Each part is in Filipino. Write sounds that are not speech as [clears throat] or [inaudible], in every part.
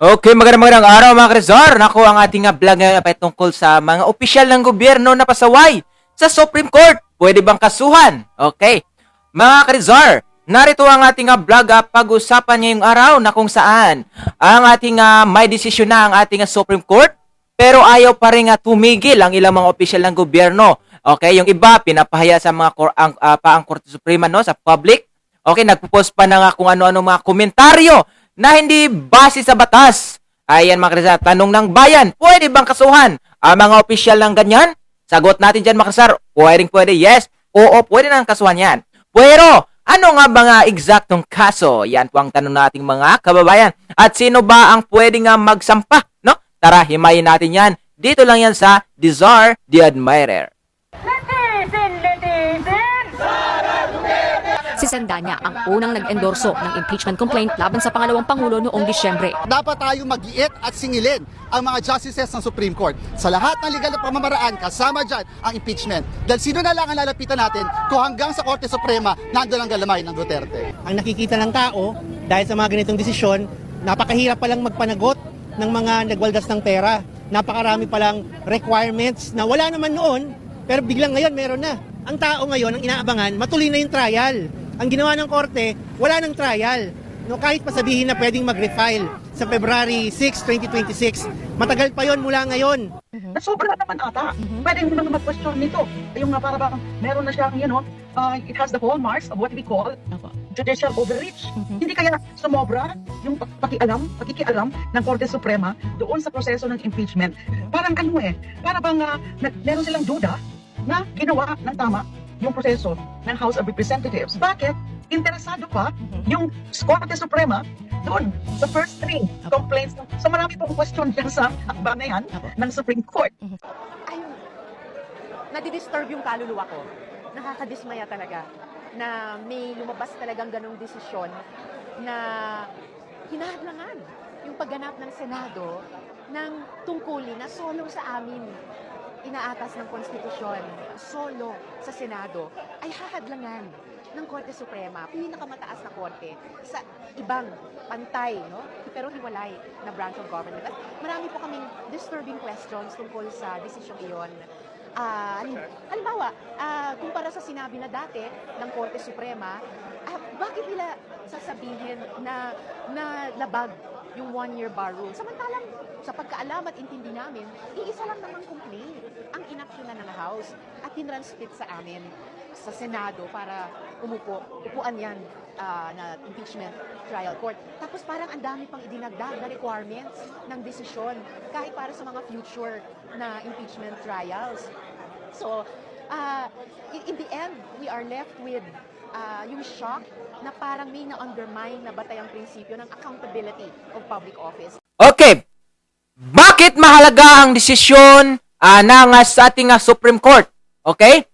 Okay, magandang magandang araw mga Krizar. Naku, ang ating vlog ngayon ay tungkol sa mga opisyal ng gobyerno na pasaway sa Supreme Court. Pwede bang kasuhan? Okay. Mga Krizar, narito ang ating vlog ah, pag-usapan ngayong araw na kung saan ang ating nga may desisyon na ang ating nga Supreme Court pero ayaw pa rin nga tumigil ang ilang mga opisyal ng gobyerno. Okay, yung iba pinapahaya sa mga ang, ah, pa ang Korte Suprema no sa public. Okay, nagpo-post pa na nga kung ano-ano mga komentaryo na hindi base sa batas. Ayan mga Krisar, tanong ng bayan, pwede bang kasuhan ang mga opisyal ng ganyan? Sagot natin dyan mga Krisar, pwedeng pwede, yes. Oo, pwede nang kasuhan yan. Pero, ano nga ba nga eksaktong kaso? Yan po ang tanong nating mga kababayan. At sino ba ang pwede nga magsampa? No? Tara, himayin natin yan. Dito lang yan sa Desire the Admirer. Si Sandanya ang unang nag-endorso ng impeachment complaint laban sa pangalawang pangulo noong Disyembre. dapat tayo mag-iit at singilin ang mga justices ng Supreme Court sa lahat ng legal na pamamaraan kasama dyan ang impeachment. Dahil sino na lang ang lalapitan natin kung hanggang sa Korte Suprema nandun ang galamay ng Duterte. ang nakikita ng tao dahil sa mga ganitong desisyon, napakahirap palang magpanagot ng mga nagwaldas ng pera. Napakarami palang requirements na wala naman noon, pero biglang ngayon meron na. Ang tao ngayon, ang inaabangan, matuloy na yung trial. Ang ginawa ng korte, wala ng trial. No, kahit pa sabihin na pwedeng mag-refile sa February 6, 2026, matagal pa yon mula ngayon. na sobra naman ata. Pwede mo naman mag-question nito. Yung nga para bang meron na siyang, you know, uh, it has the hallmarks of what we call judicial overreach. Hindi kaya sumobra yung pak- pakialam, pakikialam ng Korte Suprema doon sa proseso ng impeachment. Parang ano eh, para bang uh, meron silang duda na ginawa ng tama yung proseso ng House of Representatives. Bakit? Interesado pa yung Korte Suprema doon sa first three complaints. So marami pong question dyan sa akbang na yan ng Supreme Court. ayun, nadidisturb yung kaluluwa ko. Nakakadismaya talaga na may lumabas talagang ganong desisyon na hinahadlangan yung pagganap ng Senado ng tungkulin na solo sa amin inaatas ng konstitusyon, solo sa Senado, ay hahadlangan ng Korte Suprema, pinakamataas na korte, sa ibang pantay, no? pero hiwalay na branch of government. At marami po kaming disturbing questions tungkol sa desisyon iyon. Halim- halimbawa, ah, kumpara sa sinabi na dati ng Korte Suprema, ah, bakit nila sasabihin na, na labag yung one-year bar rule? Samantalang sa pagkaalam at intindi namin, iisa lang naman complaint ang inaksyonan ng House at tinransmit sa amin sa Senado para umupo. Upuan yan ah, na impeachment trial court. Tapos parang ang dami pang idinagdag na requirements ng desisyon kahit para sa mga future na impeachment trials. So, in, in the end, we are left with ah, yung shock na parang may na-undermine na batayang prinsipyo ng accountability of public office. Okay. Bakit mahalaga ang desisyon ah, ng ah, sa ating ah, Supreme Court? Okay?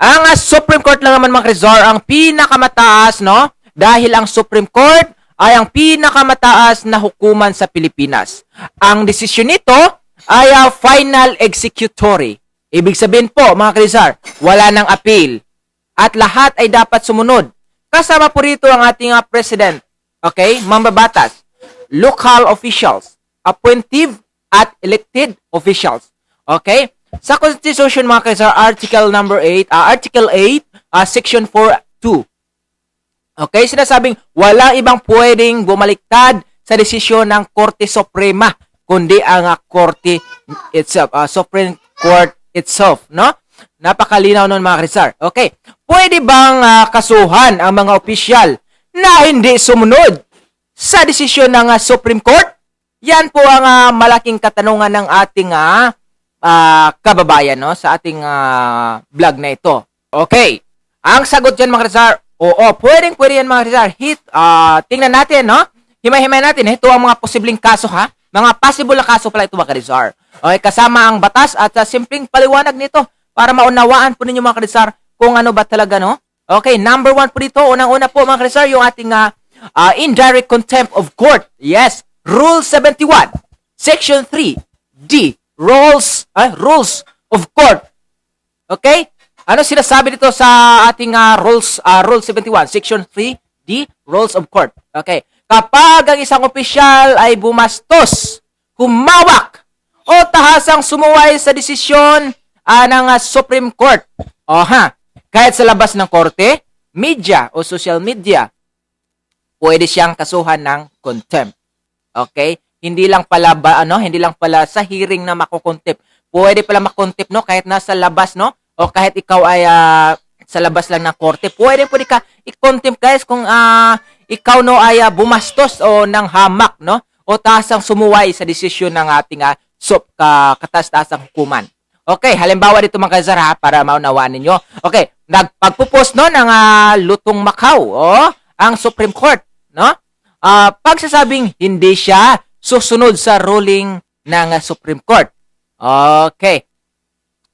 Ang ah, Supreme Court lang naman mga Rizal ang pinakamataas, no? Dahil ang Supreme Court ay ang pinakamataas na hukuman sa Pilipinas. Ang desisyon nito ay ah, final executory. Ibig sabihin po, mga Rizal, wala nang appeal. At lahat ay dapat sumunod. Kasama po rito ang ating ah, President. Okay? Mambabatas local officials, appointive at elected officials. Okay? Sa Constitution mga kaisar, Article number 8, ah, Article 8, ah, Section 4.2. Okay? Sinasabing walang ibang pwedeng bumaliktad sa desisyon ng Korte Suprema kundi ang ah, Korte itself, ah, Supreme Court itself, no? Napakalinaw nun mga kaisar. Okay. Pwede bang ah, kasuhan ang mga opisyal na hindi sumunod sa desisyon ng ah, Supreme Court? Yan po ang ah, malaking katanungan ng ating ah, ah, kababayan no sa ating ah, vlog na ito. Okay. Ang sagot diyan mga Rizal, oo, pwedeng pwede yan mga Rizal. Hit, ah, tingnan natin, no? Himay-himay natin. Ito ang mga posibleng kaso, ha? Mga possible na kaso pala ito mga Rizal. Okay, kasama ang batas at sa simpleng paliwanag nito para maunawaan po ninyo mga Rizal kung ano ba talaga, no? Okay, number one po dito, unang-una po mga Rizal, yung ating ah, ah, indirect contempt of court. Yes, Rule 71, Section 3, D, Rules, ah, Rules of Court. Okay? Ano sinasabi dito sa ating ah, rules ah, Rule 71, Section 3, D, Rules of Court. Okay. kapag ang isang opisyal ay bumastos, humawak, o tahasang sumuway sa desisyon ah, ng ah, Supreme Court. O ha, kahit sa labas ng korte, media o social media, pwede siyang kasuhan ng contempt. Okay? Hindi lang pala ba ano, hindi lang pala sa hearing na makukontempt. Pwede pala makontempt no kahit nasa labas no o kahit ikaw ay ah, sa labas lang ng korte. Pwede pwede ka i-contempt guys kung ah, ikaw no ay ah, bumastos o ng hamak no o tasang sumuway sa desisyon ng ating uh, sup ka katas-tasang hukuman. Okay, halimbawa dito mga kazar ha, para maunawaan ninyo. Okay, nagpagpupos no ng ah, lutong Macau, oh, ang Supreme Court, no? Ah, pagsasabing hindi siya susunod sa ruling ng Supreme Court. Okay.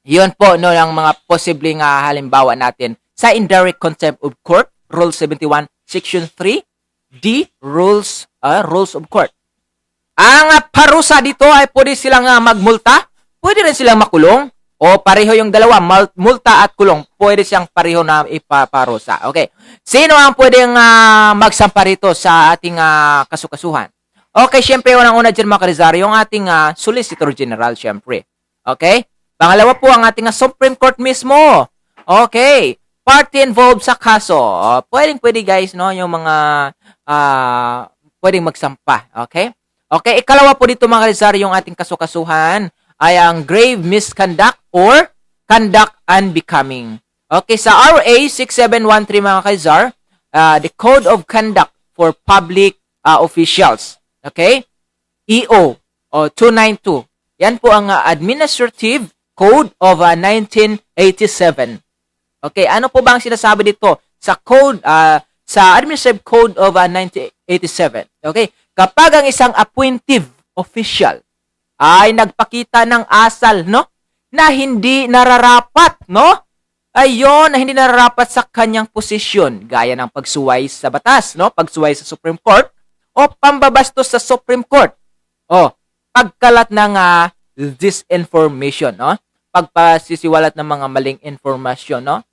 Yun po no ang mga posibleng ah, halimbawa natin sa indirect contempt of court, Rule 71, Section 3, D, Rules ah, Rules of Court. Ang parusa dito ay pwede silang ah, magmulta, pwede rin silang makulong, o pareho yung dalawa, mul- multa at kulong, pwede siyang pareho na ipaparusa. Okay. Sino ang pwedeng ah, magsampa rito sa ating ah, kasukasuhan? Okay, syempre, unang-una dyan mga karizar, yung ating ah, Solicitor General, syempre. Okay? Pangalawa po ang ating ah, Supreme Court mismo. Okay. Party involved sa kaso. Pwedeng pwede guys, no? Yung mga ah, pwedeng magsampa. Okay? Okay, ikalawa po dito mga karizar, yung ating kasukasuhan ay ang grave misconduct or conduct unbecoming. Okay, sa RA 6713 mga karizar, uh, the Code of Conduct for Public uh, Officials. Okay? EO o 292. Yan po ang uh, Administrative Code of uh, 1987. Okay, ano po ba ang sinasabi dito sa code uh, sa Administrative Code of uh, 1987? Okay? Kapag ang isang appointive official ay nagpakita ng asal, no? Na hindi nararapat, no? Ayon, na hindi nararapat sa kanyang posisyon, gaya ng pagsuway sa batas, no? Pagsuway sa Supreme Court o pambabastos sa Supreme Court. O, pagkalat ng ah, disinformation, no? Pagpasisiwalat ng mga maling informasyon, no?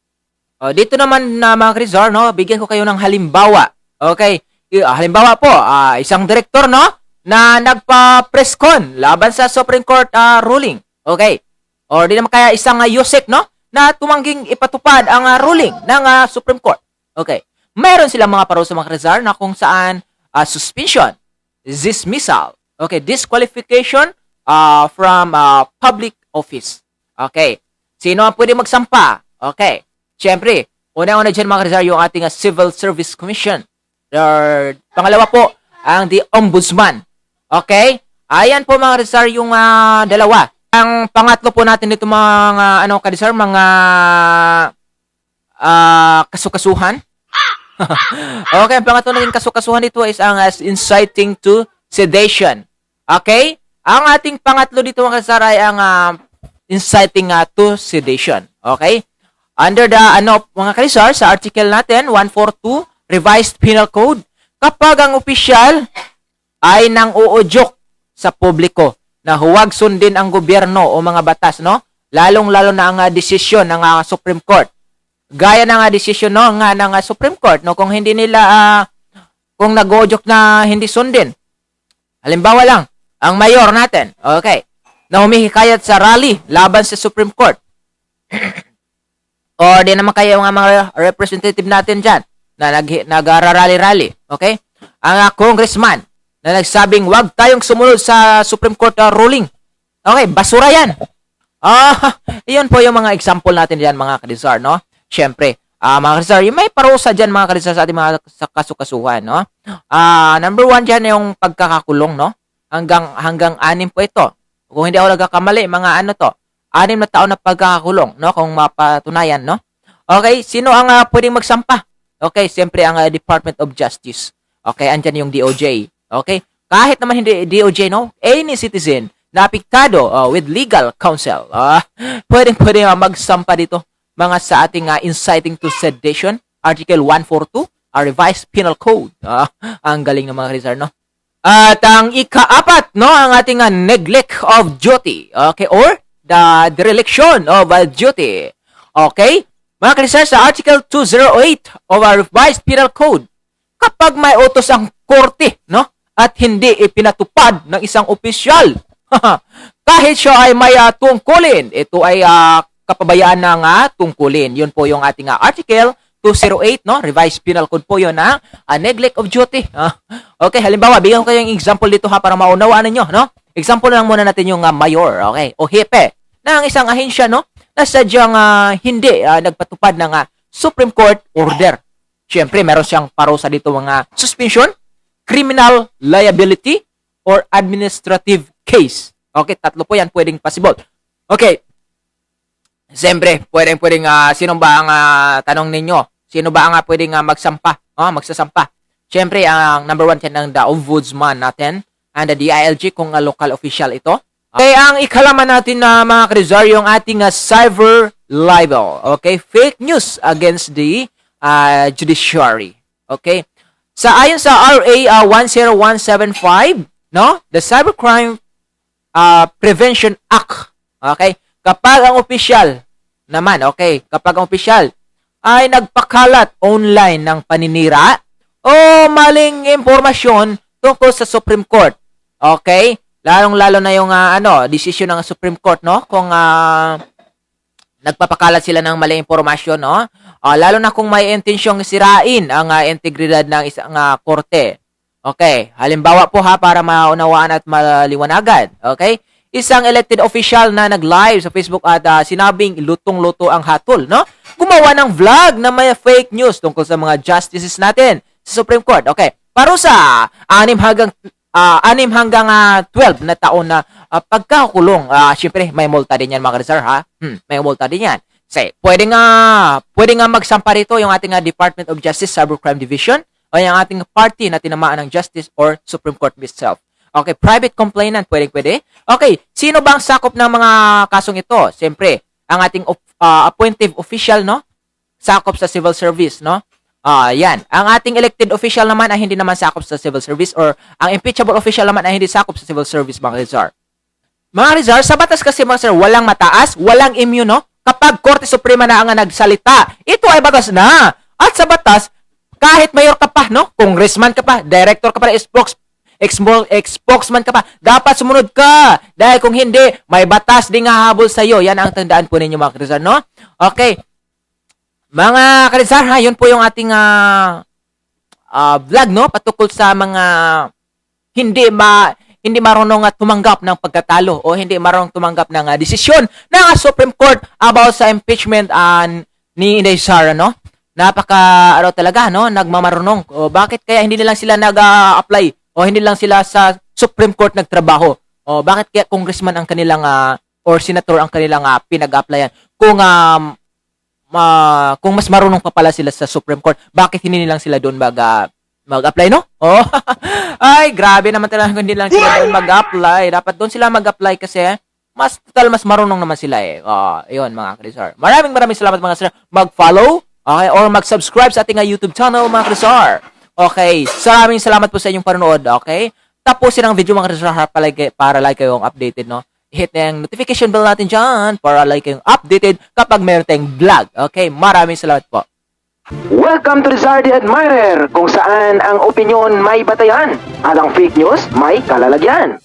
O, dito naman na mga Krizar, no? Bigyan ko kayo ng halimbawa. Okay? Ah, halimbawa po, ah, isang direktor, no? Na nagpa-press con laban sa Supreme Court ah, ruling. Okay? Or di naman kaya isang uh, Yusek, no? Na tumangging ipatupad ang ah, ruling ng ah, Supreme Court. Okay. Mayroon silang mga parusa mga Krizar na kung saan ah, suspension, dismissal, okay, disqualification uh, from uh, public office. Okay. Sino ang pwede magsampa? Okay. Siyempre, una-una dyan mga Rizal, yung ating uh, Civil Service Commission. Or, pangalawa po, ang the Ombudsman. Okay? Ayan po mga Rizal, yung uh, dalawa. Ang pangatlo po natin dito mga, ano, Kadisar, mga uh, kasukasuhan. [laughs] okay, ang pangatlo natin kasukasuhan dito is ang as inciting to sedation. Okay? Ang ating pangatlo dito mga kasara ay ang ah, inciting ah, to sedation. Okay? Under the ano mga kalisar sa article natin 142 Revised Penal Code, kapag ang opisyal ay nang uudyok sa publiko na huwag sundin ang gobyerno o mga batas, no? Lalong-lalo na ang ah, desisyon ng ah, Supreme Court gaya ng uh, desisyon no nga ng uh, Supreme Court no kung hindi nila ah, kung nag-uudyok na hindi sundin. Halimbawa lang, ang mayor natin, okay, na humihikayat sa rally laban sa Supreme Court. [clears throat] o di naman kayo mga mga representative natin dyan na nag, nag-rally-rally, okay? Ang uh, congressman na nagsabing wag tayong sumunod sa Supreme Court uh, ruling. Okay, basura yan. Ah, [laughs] iyon po yung mga example natin diyan mga kadisar, no? Syempre, ah mga kadisar, yung may parusa diyan mga kadisar sa ating mga kasukasuhan, no? Ah, number one diyan yung pagkakakulong, no? Hanggang hanggang anim po ito. Kung hindi ako nagkakamali, mga ano to? Anim na taon na pagkakakulong, no? Kung mapatunayan, no? Okay, sino ang ah, pwedeng magsampa? Okay, siyempre ang ah, Department of Justice. Okay, andyan yung DOJ. Okay? Kahit naman hindi DOJ, no? Any citizen na apektado uh, with legal counsel. Ah, [laughs] pwedeng pwede uh, magsampa dito mga sa ating uh, inciting to sedition, Article 142, a revised penal code. Ah, [laughs] ang galing ng mga Rizar, no? At ang ikaapat, no, ang ating uh, neglect of duty. Okay, or the dereliction of uh, duty. Okay? Mga Rizar, sa Article 208 of our revised penal code, kapag may utos ang korte, no? At hindi ipinatupad ng isang opisyal. [laughs] Kahit siya ay may ah, tungkulin, ito ay ah, kapabayaan ng ah, tungkulin. Yun po yung ating ah, article 208, no? Revised Penal Code po yun na ah, neglect of duty. Ah, okay, halimbawa, bigyan ko kayong example dito ha para maunawaan ninyo, no? Example lang muna natin yung ah, mayor, okay? O hepe ng isang ahensya, no? Na sadyang ah, hindi ah, nagpatupad ng ah, Supreme Court order. Siyempre, meron siyang parusa dito mga suspension, criminal liability, or administrative case. Okay, tatlo po yan pwedeng possible. Okay. Siyempre, pwedeng pwedeng ah, sino ba ang ah, tanong ninyo? Sino ba ang ah, pwedeng ah, magsampa? Oh, magsasampa. Siyempre, ang number one yan ng the ombudsman natin and the DILG kung ah, local official ito. Okay, ang ikalaman natin na mga krizar yung ating ah, cyber libel. Okay, fake news against the ah, judiciary. Okay? Sa ayon sa RA ah, 10175, no? The Cybercrime ah, Prevention Act. Okay? Kapag ang opisyal naman, okay, kapag ang opisyal ay nagpakalat online ng paninira o maling impormasyon tungkol sa Supreme Court. Okay? Lalong-lalo na yung ah, ano, desisyon ng Supreme Court, no? Kung ah, nagpapakalat sila ng maling impormasyon, no? Ah, lalo na kung may intensyong sirain ang ah, integridad ng isang ah, korte. Okay, halimbawa po ha para maunawaan at maliwanagan. Okay? Isang elected official na nag-live sa Facebook at ah, sinabing lutong-luto ang hatol, no? Gumawa ng vlog na may fake news tungkol sa mga justices natin sa Supreme Court. Okay, parusa anim hanggang ah, anim hanggang ah, 12 na taon na ah, pagkakulong. Ah, syempre may multa din yan mga kasar ha. Hmm, may multa din yan. Say, pwede nga pwede nga magsampa rito yung ating ah, Department of Justice Cybercrime Division o yung ating party na tinamaan ng justice or Supreme Court itself. Okay, private complainant, pwede pwede. Okay, sino ba ang sakop ng mga kasong ito? Siyempre, ang ating ah, appointive official, no? Sakop sa civil service, no? Ah, yan. Ang ating elected official naman ay hindi naman sakop sa civil service or ang impeachable official naman ay hindi sakop sa civil service, mga Rizar. Mga Rizar, sa batas kasi mga sir, walang mataas, walang immune, no? Kapag Korte Suprema na ang nagsalita, ito ay batas na. At sa batas, kahit mayor ka pa, no? Congressman ka pa, director ka pa, spokes, ex-spokesman ka pa, dapat sumunod ka. Dahil kung hindi, may batas din nga habol sa iyo. Yan ang tandaan po ninyo mga Rizar, no? Okay. Mga Karizar, ha, yun po yung ating ah, ah, vlog, no? Patukol sa mga hindi ma hindi marunong at tumanggap ng pagkatalo o hindi marunong tumanggap ng ah, desisyon ng ah, Supreme Court about sa impeachment an ni Inday Sara, no? Napaka ano talaga, no? Nagmamarunong. O bakit kaya hindi lang sila nag-apply o hindi lang sila sa Supreme Court nagtrabaho? O bakit kaya congressman ang kanilang ah, or senator ang kanilang ah, pinag-applyan? Kung um, ma kung mas marunong pa pala sila sa Supreme Court, bakit hindi lang sila doon mag ah, mag-apply, no? [laughs] Oh, ay, grabe naman talaga hindi lang sila doon mag-apply. Dapat doon sila mag-apply kasi mas total mas marunong naman sila eh. Oh, ayun mga Krisar. Maraming maraming salamat mga Krisar. Mag-follow, okay, or mag-subscribe sa ating ah, YouTube channel mga Krisar. Okay, maraming salamat po sa inyong panonood, okay? Tapusin ang video mga Krisar para para like kayong updated, no? Hit na yung notification bell natin dyan para like kayong updated kapag meron tayong vlog. Okay, maraming salamat po. Welcome to the Zardi Admirer, kung saan ang opinion may batayan at ang fake news may kalalagyan.